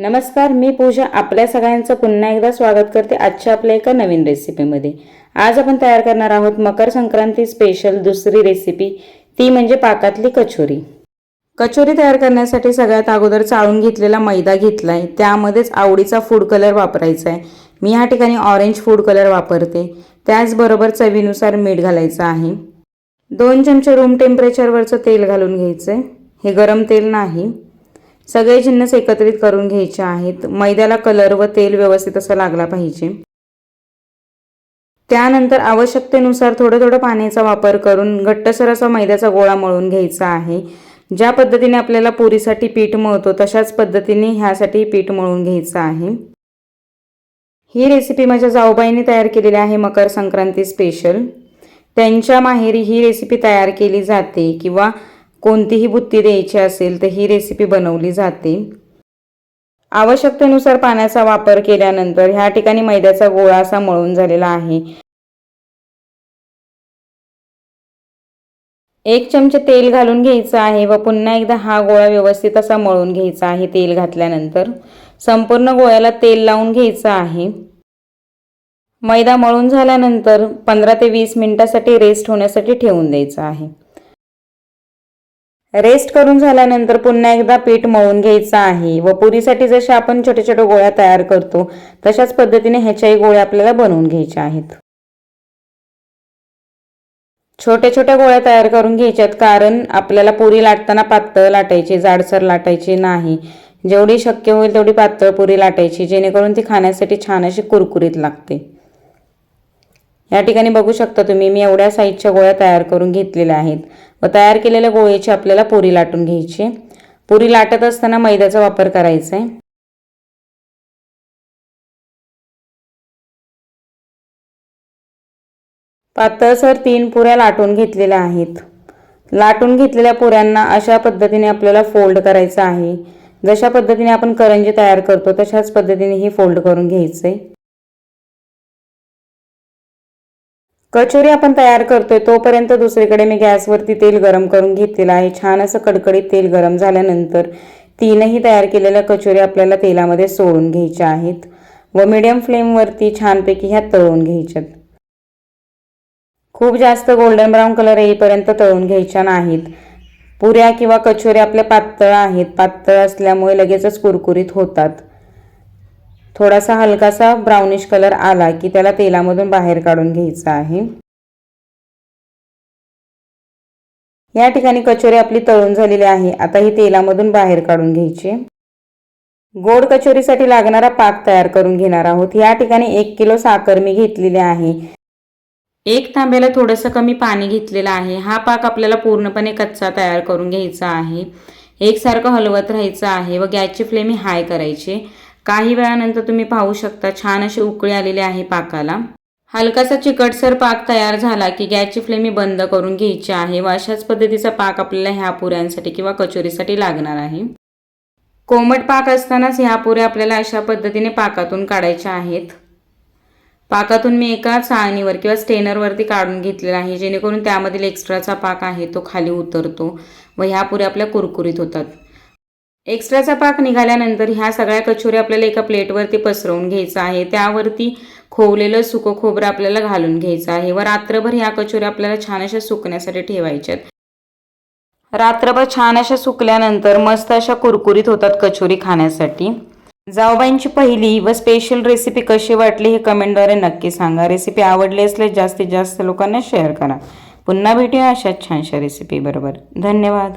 नमस्कार मी पूजा. आपल्या सगळ्यांचं पुन्हा एकदा स्वागत करते आजच्या आपल्या एका नवीन रेसिपीमध्ये आज आपण तयार करणार आहोत मकर संक्रांती स्पेशल दुसरी रेसिपी ती म्हणजे पाकातली कचोरी. कचोरी तयार करण्यासाठी सगळ्यात अगोदर चाळून घेतलेला मैदा घेतला आहे त्यामध्येच आवडीचा फूड कलर वापरायचा आहे मी ह्या ठिकाणी ऑरेंज फूड कलर वापरते. त्याचबरोबर चवीनुसार मीठ घालायचं आहे. दोन चमचे रूम टेम्परेचरवरचं तेल घालून घ्यायचं आहे हे गरम तेल नाही. सगळे जिन्नस एकत्रित करून घ्यायचे आहेत. मैद्याला कलर व तेल व्यवस्थित असं लागला पाहिजे. त्यानंतर आवश्यकतेनुसार थोडं थोडं पाण्याचा वापर करून घट्टसर असा मैद्याचा गोळा मळून घ्यायचा आहे. ज्या पद्धतीने आपल्याला पुरीसाठी पीठ मळतो तशाच पद्धतीने ह्यासाठी पीठ मळून घ्यायचं आहे. ही रेसिपी माझ्या जाऊबाईंनी तयार केलेली आहे मकर संक्रांती स्पेशल त्यांच्या माहेरी ही रेसिपी तयार केली जाते किंवा कोणतीही बुत्ती द्यायची असेल तर ही रेसिपी बनवली जाते. आवश्यकतेनुसार पाण्याचा वापर केल्यानंतर ह्या ठिकाणी मैद्याचा गोळा असा मळून झालेला आहे. एक चमचे तेल घालून घ्यायचं आहे व पुन्हा एकदा हा गोळा व्यवस्थित असा मळून घ्यायचा आहे तेल घातल्यानंतर. संपूर्ण गोळ्याला तेल लावून घ्यायचं आहे. मैदा मळून झाल्यानंतर पंधरा ते वीस मिनिटासाठी रेस्ट होण्यासाठी ठेवून द्यायचा आहे. रेस्ट करून झाल्यानंतर पुन्हा एकदा पीठ मळून घ्यायचं आहे. व पुरीसाठी जसे आपण छोटे छोटे गोळ्या तयार करतो तशाच पद्धतीने ह्याच्याही गोळ्या आपल्याला बनवून घ्यायच्या आहेत. छोट्या छोट्या गोळ्या तयार करून घ्यायच्यात कारण आपल्याला पुरी लाटताना पातळ लाटायची जाडसर लाटायची नाही. जेवढी शक्य होईल तेवढी पातळ पुरी लाटायची जेणेकरून ती खाण्यासाठी छान अशी कुरकुरीत लागते. या ठिकाणी बघू शकता तुम्ही मी एवढ्या साईजच्या गोळ्या तयार करून घेतलेल्या आहेत. व तयार केलेल्या गोळ्याची आपल्याला पुरी लाटून घ्यायची पुरी लाटत असताना मैद्याचा वापर करायचा आहे. पातळसर तीन पुऱ्या लाटून घेतलेल्या आहेत. लाटून घेतलेल्या पुऱ्यांना अशा पद्धतीने आपल्याला फोल्ड करायचं आहे. जशा पद्धतीने आपण करंजी तयार करतो तशाच पद्धतीने ही फोल्ड करून घ्यायचं आहे. कचोरी आपण तयार करतोय तोपर्यंत दुसरीकडे मी गॅसवरती तेल गरम करून घेतलेलं आहे. छान असं कडकडीत तेल गरम झाल्यानंतर तीनही तयार केलेल्या कचोरी आपल्याला तेलामध्ये सोडून घ्यायच्या आहेत व मिडियम फ्लेमवरती छानपैकी ह्या तळून घ्यायच्यात. खूप जास्त गोल्डन ब्राऊन कलर येईपर्यंत तळून घ्यायच्या नाहीत. पुऱ्या किंवा कचोऱ्या आपल्या पातळ आहेत. पातळ असल्यामुळे लगेचच कुरकुरीत होतात. थोडासा हलकासा ब्राउनिश कलर आला की त्याला तेलामधून बाहेर काढून घ्यायचा आहे. या ठिकाणी कचोरी आपली तळून झालेली आहे. आता ही तेलामधून बाहेर काढून घ्यायची. गोड कचोरीसाठी लागणारा पाक तयार करून घेणार आहोत. या ठिकाणी एक किलो साखर मी घेतलेली आहे. एक तांब्याला थोडंसं कमी पाणी घेतलेलं आहे. हा पाक आपल्याला पूर्णपणे कच्चा तयार करून घ्यायचा आहे. एकसारखं हलवत राहायचं आहे व गॅसची फ्लेम हाय करायची. काही वेळानंतर तुम्ही पाहू शकता छान अशी उकळी आलेली आहे पाकाला. हलकासा चिकटसर पाक तयार झाला की गॅसची फ्लेम ही बंद करून घ्यायची आहे व अशाच पद्धतीचा पाक आपल्याला ह्या पुऱ्यांसाठी किंवा कचोरीसाठी लागणार आहे. कोमट पाक असतानाच ह्या पुऱ्या आपल्याला अशा पद्धतीने पाकातून काढायच्या आहेत. पाकातून मी एका चाळणीवर किंवा स्टेनरवरती काढून घेतलेला आहे जेणेकरून त्यामधील एक्स्ट्राचा पाक आहे तो खाली उतरतो व ह्या पुऱ्या आपल्या कुरकुरीत होतात. एक्स्ट्राचा पाक निघाल्यानंतर ह्या सगळ्या कचोऱ्या आपल्याला एका प्लेटवरती पसरवून घ्यायचं आहे. त्यावरती खोवलेलं सुकं खोबरं आपल्याला घालून घ्यायचं आहे. व रात्रभर ह्या कचोऱ्या आपल्याला छान अशा सुकण्यासाठी ठेवायच्यात रात्रभर छान अशा सुकल्यानंतर मस्त अशा कुरकुरीत होतात कचोरी खाण्यासाठी. जाऊबाईंची पहिली व स्पेशल रेसिपी कशी वाटली हे कमेंटद्वारे नक्की सांगा. रेसिपी आवडली असल्यास जास्तीत जास्त लोकांना शेअर करा. पुन्हा भेटूया अशाच छानशा रेसिपी बरोबर. धन्यवाद.